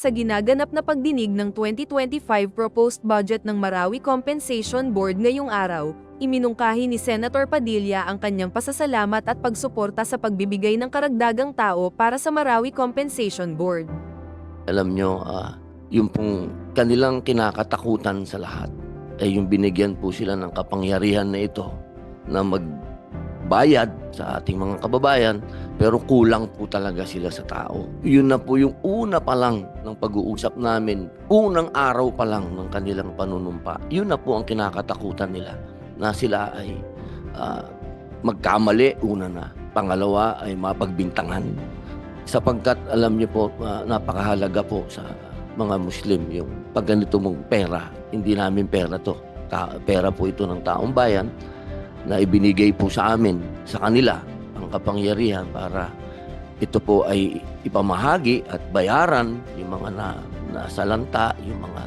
Sa ginaganap na pagdinig ng 2025 proposed budget ng Marawi Compensation Board ngayong araw, iminungkahi ni Senator Padilla ang kanyang pasasalamat at pagsuporta sa pagbibigay ng karagdagang tao para sa Marawi Compensation Board. alam nyo, ah, yung pong kanilang kinakatakutan sa lahat ay yung binigyan po sila ng kapangyarihan na ito na magbayad sa ating mga kababayan pero kulang po talaga sila sa tao. Yun na po yung una pa lang ng pag-uusap namin, unang araw pa lang ng kanilang panunumpa. Yun na po ang kinakatakutan nila na sila ay ah, magkamali, una na. Pangalawa ay mapagbintangan sapagkat alam niyo po ah, napakahalaga po sa mga Muslim yung pag ganito mong pera hindi namin pera to Ta- pera po ito ng taong bayan na ibinigay po sa amin sa kanila ang kapangyarihan para ito po ay ipamahagi at bayaran yung mga na, nasalanta yung mga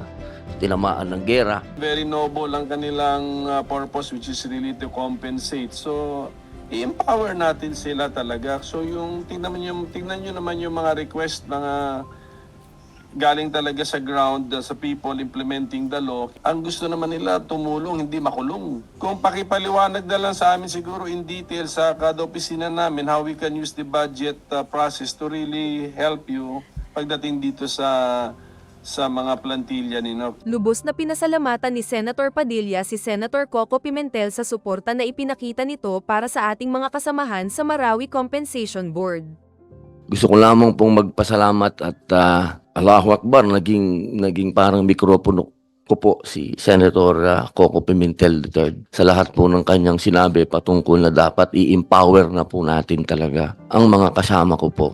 tinamaan ng gera very noble ang kanilang uh, purpose which is really to compensate. So, i-empower natin sila talaga. So, yung tingnan niyo tingnan niyo naman yung mga request mga galing talaga sa ground uh, sa people implementing the law. Ang gusto naman nila tumulong, hindi makulong. Kung pakipaliwanag na lang sa amin siguro in detail sa kada opisina namin how we can use the budget uh, process to really help you pagdating dito sa sa mga plantilla ninyo. Lubos na pinasalamatan ni Senator Padilla si Senator Coco Pimentel sa suporta na ipinakita nito para sa ating mga kasamahan sa Marawi Compensation Board. Gusto ko lamang pong magpasalamat at ah, Allahu Akbar naging naging parang mikropono ko po si Senator ah, Coco Pimentel III sa lahat po ng kanyang sinabi patungkol na dapat i-empower na po natin talaga ang mga kasama ko po